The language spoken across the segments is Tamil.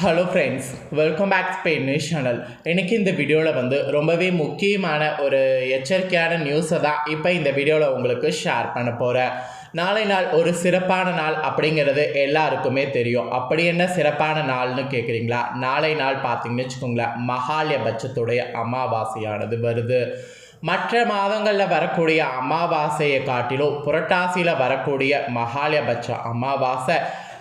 Hello friends welcome back Spain news channel இன்னைக்கு இந்த வீடியோவில் வந்து ரொம்பவே முக்கியமான ஒரு எச்சரிக்கையான நியூஸை தான் இப்போ இந்த வீடியோவில் உங்களுக்கு ஷேர் பண்ண போகிறேன் நாளை நாள் ஒரு சிறப்பான நாள் அப்படிங்கிறது எல்லாருக்குமே தெரியும். அப்படி என்ன சிறப்பான நாள்னு கேட்குறீங்களா நாளை நாள் பார்த்தீங்கன்னு வச்சுக்கோங்களேன் மகாலயபட்சத்துடைய அமாவாசையானது வருது. மற்ற மாதங்களில் வரக்கூடிய அமாவாசையை காட்டிலும் புரட்டாசியில் வரக்கூடிய மகாலயபட்ச அமாவாசை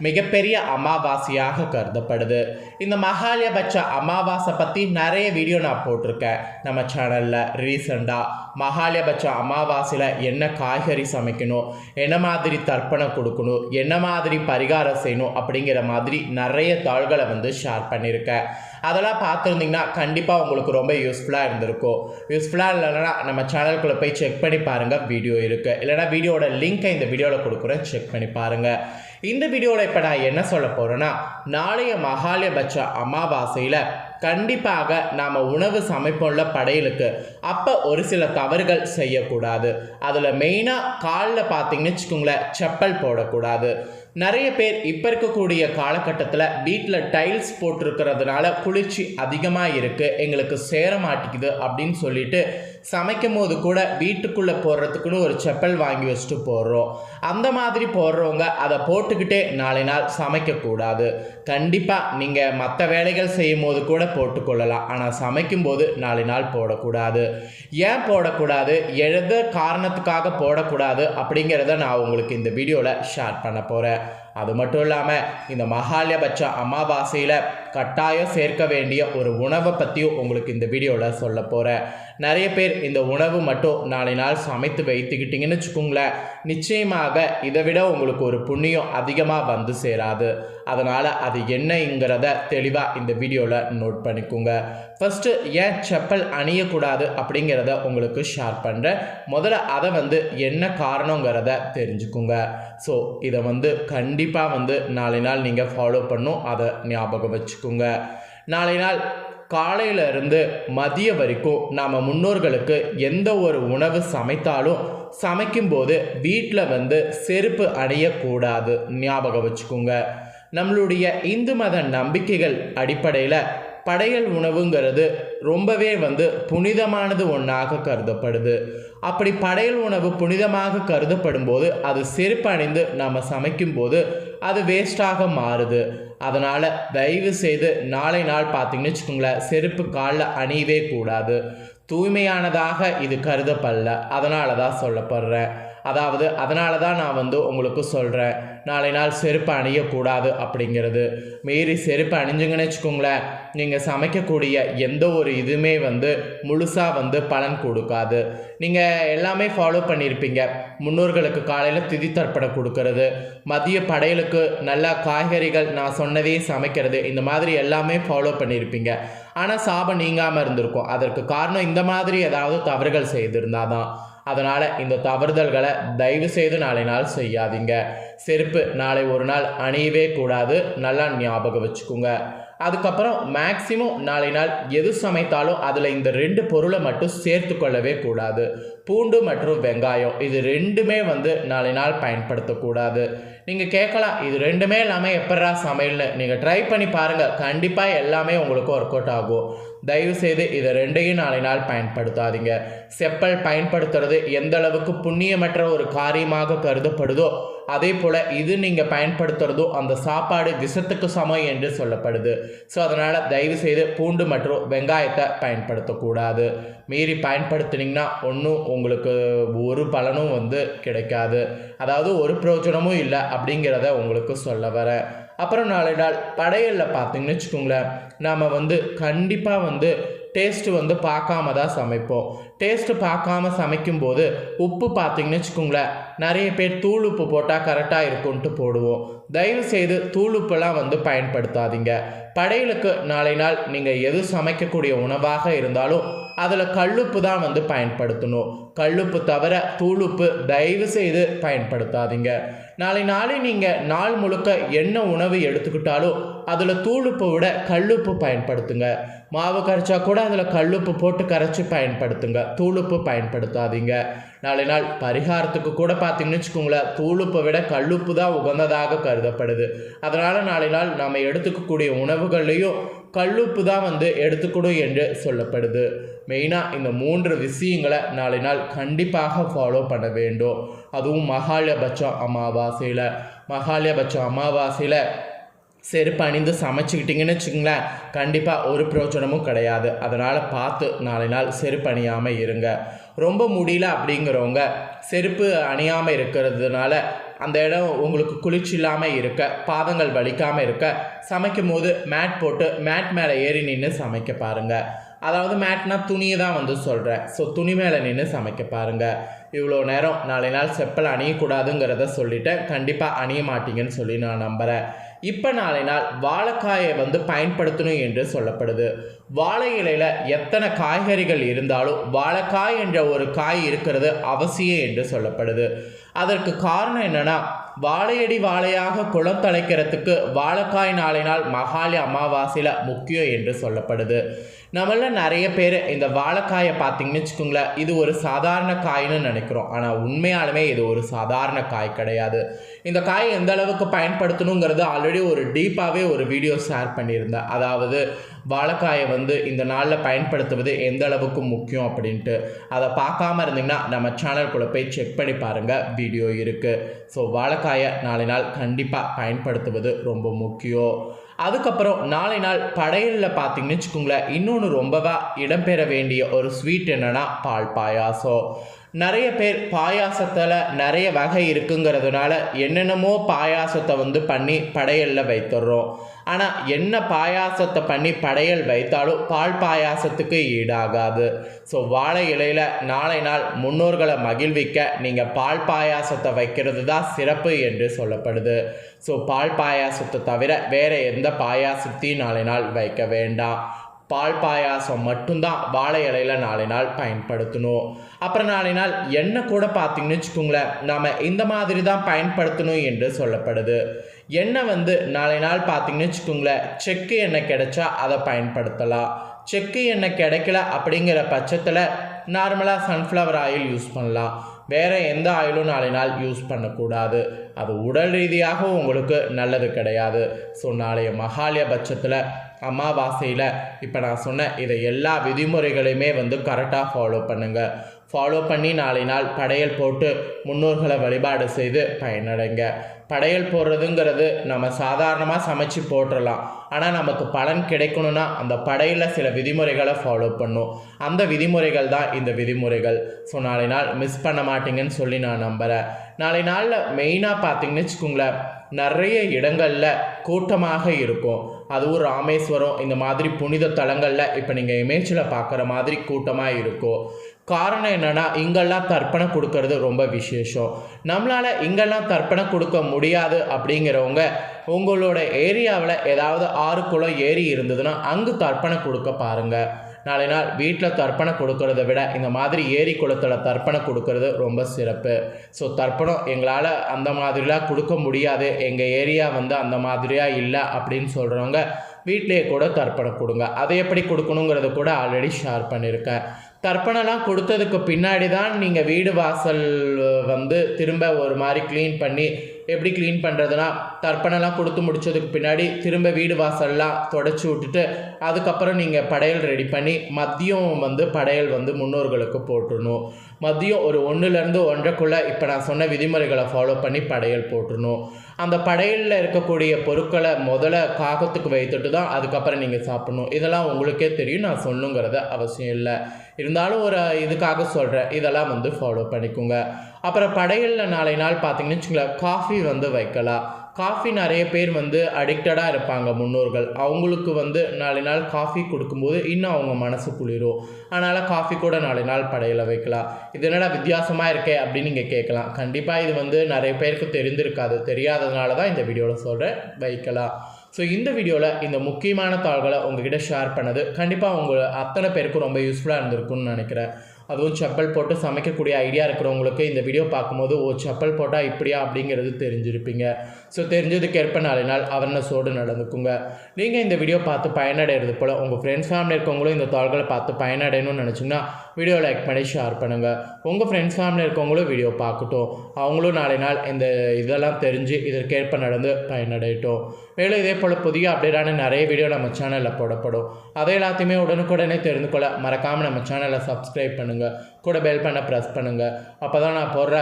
மிகப்பெரிய அமாவாசையாக கருதப்படுது. இந்த மகாலயபட்ச அமாவாசை பற்றி நிறைய வீடியோ நான் போட்டிருக்கேன். நம்ம சேனலில் ரீசெண்டாக மகாலயபட்ச அமாவாசையில் என்ன காய்கறி சமைக்கணும்? என்ன மாதிரி தர்ப்பணம் கொடுக்கணும்? என்ன மாதிரி பரிகாரம் செய்யணும்? அப்படிங்கிற மாதிரி நிறைய தாள்களை வந்து ஷேர் பண்ணியிருக்கேன். அதெல்லாம் பார்த்துருந்தீங்கன்னா கண்டிப்பாக உங்களுக்கு ரொம்ப யூஸ்ஃபுல்லாக இருந்திருக்கும். யூஸ்ஃபுல்லாக இல்லைன்னா நம்ம சேனலுக்குள்ளே போய் செக் பண்ணி பாருங்கள் வீடியோ இருக்குது இல்லைனா வீடியோட லிங்க்கை இந்த வீடியோவில் கொடுக்குறேன். செக் பண்ணி பாருங்கள் இந்த வீடியோவில் இப்போ நான் என்ன சொல்ல போகிறேன்னா நாளைய மகாலயபட்ச அமாவாசையில் கண்டிப்பாக நாம் உணவு சமைப்போம்ல படையலுக்கு. அப்போ ஒரு சில தவறுகள் செய்யக்கூடாது. அதில் மெயினாக காலில் பார்த்தீங்கன்னு வச்சுக்கோங்களேன் செப்பல் போடக்கூடாது. நிறைய பேர் இப்போ இருக்கக்கூடிய காலகட்டத்தில் வீட்டில் டைல்ஸ் போட்டிருக்கிறதுனால குளிர்ச்சி அதிகமாக இருக்குது எங்களுக்கு சேர மாட்டேங்குது அப்படின்னு சொல்லிட்டு சமைக்கும் போது கூட வீட்டுக்குள்ளே போடுறதுக்குன்னு ஒரு செப்பல் வாங்கி வச்சுட்டு போடுறோம். அந்த மாதிரி போடுறவங்க அதை போட்டுக்கிட்டே நாளை நாள் சமைக்கக்கூடாது கண்டிப்பாக நீங்கள் மற்ற வேலைகள் செய்யும் போது கூட போட்டுக்கொள்ளலாம். ஆனால் சமைக்கும்போது நாளை நாள் போடக்கூடாது. ஏன் போடக்கூடாது? எந்த காரணத்துக்காக போடக்கூடாது அப்படிங்கிறத நான் உங்களுக்கு இந்த வீடியோவில் ஷேர் பண்ண போகிறேன் அது மட்டும் இல்லாமல் இந்த மகாலயபட்ச அமாவாசையில் கட்டாயம் சேர்க்க வேண்டிய ஒரு உணவை பற்றியும் உங்களுக்கு இந்த வீடியோவில் சொல்ல போகிறேன் நிறைய பேர் இந்த உணவு மட்டும் நாளை நாள் சமைத்து வைத்துக்கிட்டிங்கன்னு வச்சுக்கோங்களேன். நிச்சயமாக இதை விட உங்களுக்கு ஒரு புண்ணியம் அதிகமாக வந்து சேராது. அதனால் அது என்னங்கிறத தெளிவாக இந்த வீடியோவில் நோட் பண்ணிக்கோங்க. ஃபஸ்ட்டு ஏன் செப்பல் அணியக்கூடாது அப்படிங்கிறத உங்களுக்கு ஷேர் பண்ணுறேன் முதல்ல அதை வந்து என்ன காரணங்கிறத தெரிஞ்சுக்குங்க. ஸோ இதை வந்து கண்டிப்பாக வந்து நாளை நாள் நீங்கள் ஃபாலோ பண்ணும். அதை ஞாபகம் வச்சுக்கோங்க. நாளை நாள் காலையில இருந்து மதிய வரைக்கும் நாம் முன்னோர்களுக்கு எந்த ஒரு உணவு சமைத்தாலும் சமைக்கும்போது வீட்டில் வந்து செருப்பு அணியக்கூடாது. ஞாபகம் வச்சுக்கோங்க. நம்மளுடைய இந்து மத நம்பிக்கைகள் அடிப்படையில் படையல் உணவுங்கிறது ரொம்பவே வந்து புனிதமானது ஒன்றாக கருதப்படுது. அப்படி படையல் உணவு புனிதமாக கருதப்படும் போது அது செருப்பு அணிந்து நம்ம சமைக்கும்போது அது வேஸ்ட்டாக மாறுது. அதனால் தயவு செய்து நாளை நாள் பார்த்தீங்கன்னு வச்சுக்கோங்களேன் செருப்பு காலில் அணியவே கூடாது. தூய்மையானதாக இது கருதப்படல. அதனால தான் சொல்லப்படுறேன். அதாவது அதனால தான் நான் வந்து உங்களுக்கு சொல்கிறேன் நாளை நாள் செருப்பு அணியக்கூடாது அப்படிங்கிறது. மீறி செருப்பு அணிஞ்சுங்கன்னு வச்சுக்கோங்களேன் நீங்கள் சமைக்கக்கூடிய எந்த ஒரு இதுவுமே வந்து முழுசாக வந்து பலன் கொடுக்காது. நீங்கள் எல்லாமே ஃபாலோ பண்ணியிருப்பீங்க. முன்னோர்களுக்கு காலையில் திதி தர்ப்பணம் கொடுக்கறது. மதிய படையலுக்கு நல்லா காய்கறிகள் நான் சொன்னதே சமைக்கிறது இந்த மாதிரி எல்லாமே ஃபாலோ பண்ணியிருப்பீங்க. ஆனால் சாபம் நீங்காமல் இருந்திருக்கும். அதற்கு காரணம் இந்த மாதிரி ஏதாவது தவறுகள் செய்திருந்தாதான். அதனால் இந்த தவறுதல்களை தயவு செய்து நாளை நாள் செய்யாதீங்க. செருப்பு நாளை ஒரு நாள் அணியவே கூடாது. நல்லா ஞாபகம் வச்சுக்கோங்க. அதுக்கப்புறம் மேக்சிமம் நாளை நாள் எது சமைத்தாலும் அதில் இந்த ரெண்டு பொருளை மட்டும் சேர்த்து கொள்ளவே கூடாது. பூண்டு மற்றும் வெங்காயம் இது ரெண்டுமே வந்து நாளை நாள் பயன்படுத்தக்கூடாது. நீங்கள் கேட்கலாம் இது ரெண்டுமே இல்லாமல் எப்படா சமையல்னு? நீங்கள் ட்ரை பண்ணி பாருங்கள் கண்டிப்பாக எல்லாமே உங்களுக்கு ஒர்க் அவுட் ஆகும். தயவுசெய்து இதை ரெண்டையும் நாளை நாள் பயன்படுத்தாதீங்க. செப்பல் பயன்படுத்துறது எந்த அளவுக்கு புண்ணியமற்ற ஒரு காரியமாக கருதப்படுதோ அதே போல் இது நீங்கள் பயன்படுத்துகிறதோ அந்த சாப்பாடு விஷத்துக்கு சமம் என்று சொல்லப்படுது. ஸோ அதனால் தயவு செய்து பூண்டு மற்றும் வெங்காயத்தை பயன்படுத்தக்கூடாது. மீறி பயன்படுத்துனீங்கன்னா ஒன்றும் உங்களுக்கு ஒரு பலனும் வந்து கிடைக்காது. அதாவது ஒரு பிரயோஜனமும் இல்லை அப்படிங்கிறத உங்களுக்கு சொல்ல வரேன். அப்புறம் நாளை நாள் படையலில் பார்த்தீங்கன்னு வச்சுக்கோங்களேன். நாம் வந்து கண்டிப்பாக வந்து டேஸ்ட்டு வந்து பார்க்காம தான் சமைப்போம். டேஸ்ட்டு பார்க்காம சமைக்கும்போது உப்பு பார்த்தீங்கன்னு வச்சுக்கோங்களேன் நிறைய பேர் தூள் உப்பு போட்டால் கரெக்டாக இருக்கும்ன்ட்டு போடுவோம். தயவு செய்து தூள் உப்பெல்லாம் வந்து பயன்படுத்தாதீங்க. படையலுக்கு நாளை நாள் நீங்கள் எது சமைக்கக்கூடிய உணவாக இருந்தாலும் அதில் கல்லுப்பு தான் வந்து பயன்படுத்தணும். கல்லுப்பு தவிர தூளுப்பு தயவு செய்து பயன்படுத்தாதீங்க. நாளை நாளை நீங்கள் நாள் முழுக்க என்ன உணவு எடுத்துக்கிட்டாலும் அதில் தூளுப்பை விட கல்லுப்பு பயன்படுத்துங்க. மாவு கரைச்சா கூட அதில் கல்லுப்பு போட்டு கரைச்சி பயன்படுத்துங்க. தூளுப்பு பயன்படுத்தாதீங்க. நாளை நாள் பரிகாரத்துக்கு கூட பார்த்தீங்கன்னு வச்சுக்கோங்களேன் தூளுப்பை விட கல்லுப்பு தான் உகந்ததாக கருதப்படுது. அதனால் நாளை நாள் நாம் எடுத்துக்கக்கூடிய உணவுகள்லேயும் கல்லுப்பு தான் வந்து எடுத்துக்கணும் என்று சொல்லப்படுது. மெயினாக இந்த மூன்று விஷயங்களை நாளை நாள் கண்டிப்பாக ஃபாலோ பண்ண வேண்டும். அதுவும் மகாலயபட்சம் அமாவாசையில். மகாலயபட்சம் அமாவாசையில் செருப்பு அணிந்து சமைச்சிக்கிட்டிங்கன்னு வச்சுங்களேன் கண்டிப்பாக ஒரு பிரயோஜனமும் கிடையாது. அதனால் பார்த்து நாளை நாள் செருப்பு அணியாமல் இருங்க. ரொம்ப முடியல அப்படிங்கிறவங்க செருப்பு அணியாமல் இருக்கிறதுனால அந்த இடம் உங்களுக்கு குளிர்ச்சி இல்லாமல் இருக்க பாதங்கள் வலிக்காமல் இருக்க சமைக்கும் போது மேட் போட்டு மேட் மேலே ஏறி நின்று சமைக்க பாருங்கள் அதாவது மேட்னா துணியை தான் வந்து சொல்கிறேன் ஸோ துணி மேலே நின்று சமைக்க பாருங்கள் இவ்வளோ நேரம் நாளை நாள் செப்பல் அணியக்கூடாதுங்கிறத சொல்லிட்டேன். கண்டிப்பாக அணிய மாட்டீங்கன்னு சொல்லி நான் நம்புகிறேன் இப்போ நாளை நாள் வாழைக்காயை வந்து பயன்படுத்தணும் என்று சொல்லப்படுது. வாழை இலையில் எத்தனை காய்கறிகள் இருந்தாலும் வாழைக்காய் என்ற ஒரு காய் இருக்கிறது அவசியம் என்று சொல்லப்படுது. அதற்கு காரணம் என்னன்னா வாழையடி வாழையாக குளம் தலைக்கிறதுக்கு வாழைக்காய் நாளை நாள் மகாலி அமாவாசையில் முக்கியம் என்று சொல்லப்படுது. நம்மள நிறைய பேர் இந்த வாழைக்காயை பார்த்தீங்கன்னு வச்சுக்கோங்களேன் இது ஒரு சாதாரண காய்னு நினைக்கிறோம். ஆனால் உண்மையாலுமே இது ஒரு சாதாரண காய் கிடையாது. இந்த காய் எந்த அளவுக்கு பயன்படுத்தணுங்கிறது ஆல்ரெடி ஒரு டீப்பாகவே ஒரு வீடியோ ஷேர் பண்ணியிருந்தேன். அதாவது வாழைக்காயை வந்து இந்த நாளில் பயன்படுத்துவது எந்த அளவுக்கு முக்கியம் அப்படின்ட்டு அதை பார்க்காம இருந்தீங்கன்னா நம்ம சேனல்குள்ளே போய் செக் பண்ணி பாருங்கள் வீடியோ இருக்குது ஸோ வாழைக்காயை நாளை நாள் கண்டிப்பாக பயன்படுத்துவது ரொம்ப முக்கியம். அதுக்கப்புறம் நாளை நாள் படையலில் பார்த்தீங்கன்னு வச்சுக்கோங்களேன் இன்னொன்று ரொம்பவா இடம்பெற வேண்டிய ஒரு ஸ்வீட் என்னென்னா பால் பாயாசம். நிறைய பேர் பாயாசத்தில் நிறைய வகை இருக்குங்கிறதுனால என்னென்னமோ பாயாசத்தை வந்து பண்ணி படையலில் வைத்துடுறோம் ஆனால் என்ன பாயாசத்தை பண்ணி படையல் வைத்தாலும் பால் பாயாசத்துக்கு ஈடாகாது. ஸோ வாழை இலையில் நாளை நாள் முன்னோர்களை மகிழ்விக்க நீங்கள் பால் பாயாசத்தை வைக்கிறது தான் சிறப்பு என்று சொல்லப்படுது. ஸோ பால் பாயாசத்தை தவிர வேறு எந்த பாயாசத்தையும் நாளை நாள் வைக்க வேண்டாம். பால் பாயாசம் மட்டும்தான் வாழை இலையில் நாளை நாள் பயன்படுத்தணும். அப்புறம் நாளை நாள் எண்ணெய் கூட பார்த்தீங்கன்னு வச்சுக்கோங்களேன் நாம் இந்த மாதிரி தான் பயன்படுத்தணும் என்று சொல்லப்படுது. எண்ணெய் வந்து நாளை நாள் பார்த்தீங்கன்னு வச்சுக்கோங்களேன் செக்கு எண்ணெய் கிடைச்சா அதை பயன்படுத்தலாம். செக்கு எண்ணெய் கிடைக்கல அப்படிங்கிற பட்சத்தில் நார்மலாக சன்ஃப்ளவர் ஆயில் யூஸ் பண்ணலாம். வேறு எந்த ஆயிலும் நாளினால் யூஸ் பண்ணக்கூடாது. அது உடல் ரீதியாக உங்களுக்கு நல்லது கிடையாது. ஸோ நாளைய மகாலய பட்சத்தில் அமாவாசையில் இப்போ நான் சொன்ன இதை எல்லா விதிமுறைகளையுமே வந்து கரெக்டாக ஃபாலோ பண்ணுங்கள் ஃபாலோ பண்ணி நாளை நாள் படையல் போட்டு முன்னோர்களை வழிபாடு செய்து பயனடைங்க. படையல் போடுறதுங்கிறது நம்ம சாதாரணமாக சமைச்சு போட்டுடலாம் ஆனால் நமக்கு பலன் கிடைக்கணும்னா அந்த படையில் சில விதிமுறைகளை ஃபாலோ பண்ணும். அந்த விதிமுறைகள் தான் இந்த விதிமுறைகள். ஸோ நாளை நாள் மிஸ் பண்ண மாட்டீங்கன்னு சொல்லி நான் நம்புகிறேன் நாளை நாளில் மெயினாக பார்த்தீங்கன்னு வச்சுக்கோங்களேன் நிறைய இடங்களில் கூட்டமாக இருக்கும். அதுவும் ராமேஸ்வரம் இந்த மாதிரி புனித தலங்களில் இப்போ நீங்கள் இமேஜில் பார்க்குற மாதிரி கூட்டமாக இருக்கும். காரணம் என்னென்னா இங்கெல்லாம் தர்ப்பணம் கொடுக்கறது ரொம்ப விசேஷம். நம்மளால் இங்கெல்லாம் தர்ப்பணம் கொடுக்க முடியாது அப்படிங்கிறவங்க உங்களோட ஏரியாவில் ஏதாவது ஆறு குளம் ஏரி இருந்ததுன்னா அங்கு தர்ப்பணம் கொடுக்க பாருங்கள் நாளை நாள் வீட்டில் தர்ப்பணம் கொடுக்கறத விட இந்த மாதிரி ஏரி குளத்தில் தர்ப்பணம் கொடுக்கறது ரொம்ப சிறப்பு. ஸோ தர்ப்பணம் எங்களால் அந்த மாதிரிலாம் கொடுக்க முடியாது. எங்கள் ஏரியா வந்து அந்த மாதிரியாக இல்லை அப்படின்னு சொல்கிறவங்க வீட்டிலேயே கூட தர்ப்பணம் கொடுங்க. அதை எப்படி கொடுக்கணுங்கிறத கூட ஆல்ரெடி ஷேர் பண்ணியிருக்கேன். தர்ப்பணம்லாம் கொடுத்ததுக்கு பின்னாடி தான் நீங்கள் வீடு வாசல் வந்து திரும்ப ஒரு மாதிரி க்ளீன் பண்ணி எப்படி க்ளீன் பண்ணுறதுனா தர்ப்பணம்லாம் கொடுத்து முடிச்சதுக்கு பின்னாடி திரும்ப வீடு வாசல்லாம் தொடச்சி விட்டுட்டு அதுக்கப்புறம் நீங்கள் படையல் ரெடி பண்ணி மதியம் வந்து படையல் வந்து முன்னோர்களுக்கு போட்டுடணும். மதியம் ஒரு ஒன்றுலேருந்து ஒன்றைக்குள்ளே இப்போ நான் சொன்ன விதிமுறைகளை ஃபாலோ பண்ணி படையல் போட்டுடணும். அந்த படையலில் இருக்கக்கூடிய பொருட்களை முதல்ல காகத்துக்கு வைத்துட்டு தான் அதுக்கப்புறம் நீங்கள் சாப்பிடணும். இதெல்லாம் உங்களுக்கே தெரியும் நான் சொல்லுங்கிறது அவசியம் இல்லை. இருந்தாலும் ஒரு இதுக்காக சொல்கிறேன் இதெல்லாம் வந்து ஃபாலோ பண்ணிக்கோங்க. அப்புறம் படையலில் நாளை நாள் பார்த்தீங்கன்னு வச்சுங்களேன் காஃபி வந்து வைக்கலாம். காஃபி நிறைய பேர் வந்து அடிக்டடாக இருப்பாங்க முன்னோர்கள். அவங்களுக்கு வந்து நாலு நாள் காஃபி கொடுக்கும்போது இன்னும் அவங்க மனசு குளிரும். அதனால் காஃபி கூட நாலு நாள் படையில் வைக்கலாம். இது என்னடா வித்தியாசமாக இருக்கே அப்படின்னு நீங்கள் கேட்கலாம். கண்டிப்பாக இது வந்து நிறைய பேருக்கு தெரிந்திருக்காது. தெரியாததுனால தான் இந்த வீடியோவில் சொல்கிறேன் வைக்கலாம். ஸோ இந்த வீடியோவில் இந்த முக்கியமான தாள்களை உங்ககிட்ட ஷேர் பண்ணது கண்டிப்பாக உங்கள் அத்தனை பேருக்கும் ரொம்ப யூஸ்ஃபுல்லாக இருந்திருக்கும்னு நினைக்கிறேன். அதுவும் செப்பல் போட்டு சமைக்கக்கூடிய ஐடியா இருக்கிறவங்களுக்கு இந்த வீடியோ பார்க்கும்போது ஓ செப்பல் போட்டால் இப்படியா? அப்படிங்கிறது தெரிஞ்சிருப்பீங்க. ஸோ தெரிஞ்சதுக்கேற்ப நாளை நாள் அவர்னஸோடு நடந்துக்குங்க. நீங்கள் இந்த வீடியோ பார்த்து பயனடைகிறது போல் உங்கள் ஃப்ரெண்ட்ஸ் ஃபேமிலி இருக்கவங்களும் இந்த தாள்களை பார்த்து பயனடையணும்னு நினச்சிங்கன்னா வீடியோ லைக் பண்ணி ஷேர் பண்ணுங்கள் உங்கள் ஃப்ரெண்ட்ஸ் ஃபேமிலி இருக்கவங்களும் வீடியோ பார்க்கட்டும். அவங்களும் நாளை நாள் இந்த இதெல்லாம் தெரிஞ்சு இதற்கேற்ப நடந்து பயனடையட்டும். மேலும் இதே போல் புதிய அப்டேட்டான நிறைய வீடியோ நம்ம சேனலில் போடப்படும். அதை எல்லாத்தையுமே உடனுக்குடனே தெரிந்து கொள்ள மறக்காமல் நம்ம சேனலை சப்ஸ்கிரைப் பண்ணுங்கள் கூட பெல் பண்ண ப்ரெஸ் பண்ணுங்கள் அப்போ தான் நான் போடுற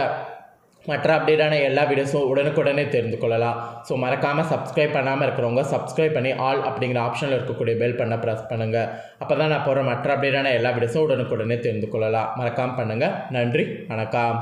மற்ற அப்டேட்டான எல்லா வீடியோஸும் உடனுக்குடனே தெரிந்து கொள்ளலாம். ஸோ மறக்காமல் சப்ஸ்கிரைப் பண்ணாமல் இருக்கிறவங்க சப்ஸ்கிரைப் பண்ணி ஆல் அப்படிங்கிற ஆப்ஷனில் இருக்கக்கூடிய பெல் பண்ண ப்ரெஸ் பண்ணுங்கள் அப்போ தான் நான் போகிற மற்ற அப்டேட்டான எல்லா வீடியோஸும் உடனுக்குடனே தெரிந்து கொள்ளலாம். மறக்காமல் பண்ணுங்கள் நன்றி. வணக்கம்.